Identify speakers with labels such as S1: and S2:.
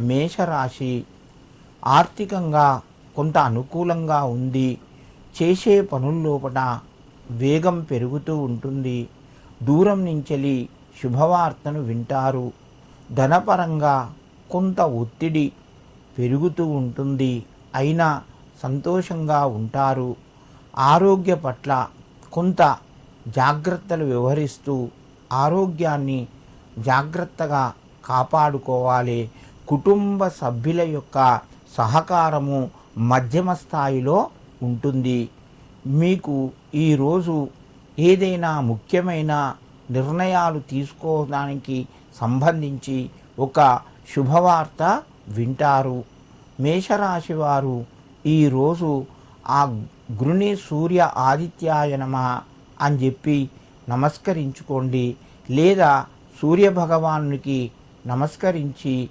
S1: మేషరాశి ఆర్థికంగా కొంత అనుకూలంగా ఉంది చేసే పనుల్లోపట వేగం పెరుగుతూ ఉంటుంది. దూరం నుంచెలి శుభవార్తను వింటారు. ధనపరంగా కొంత ఒత్తిడి పెరుగుతూ ఉంటుంది. అయినా సంతోషంగా ఉంటారు. ఆరోగ్య పట్ల కొంత జాగ్రత్తలు వ్యవహరిస్తూ ఆరోగ్యాన్ని జాగ్రత్తగా కాపాడుకోవాలి. కుటుంబ సభ్యుల యొక్క సహకారము మధ్యమ స్థాయిలో ఉంటుంది. మీకు ఈరోజు ఏదైనా ముఖ్యమైన నిర్ణయాలు తీసుకోవడానికి సంబంధించి ఒక శుభవార్త వింటారు. మేషరాశి వారు ఈరోజు ఆ గృణి సూర్య ఆదిత్యాయ నమ అని చెప్పి నమస్కరించుకోండి. లేదా సూర్య భగవానునికి నమస్కరించి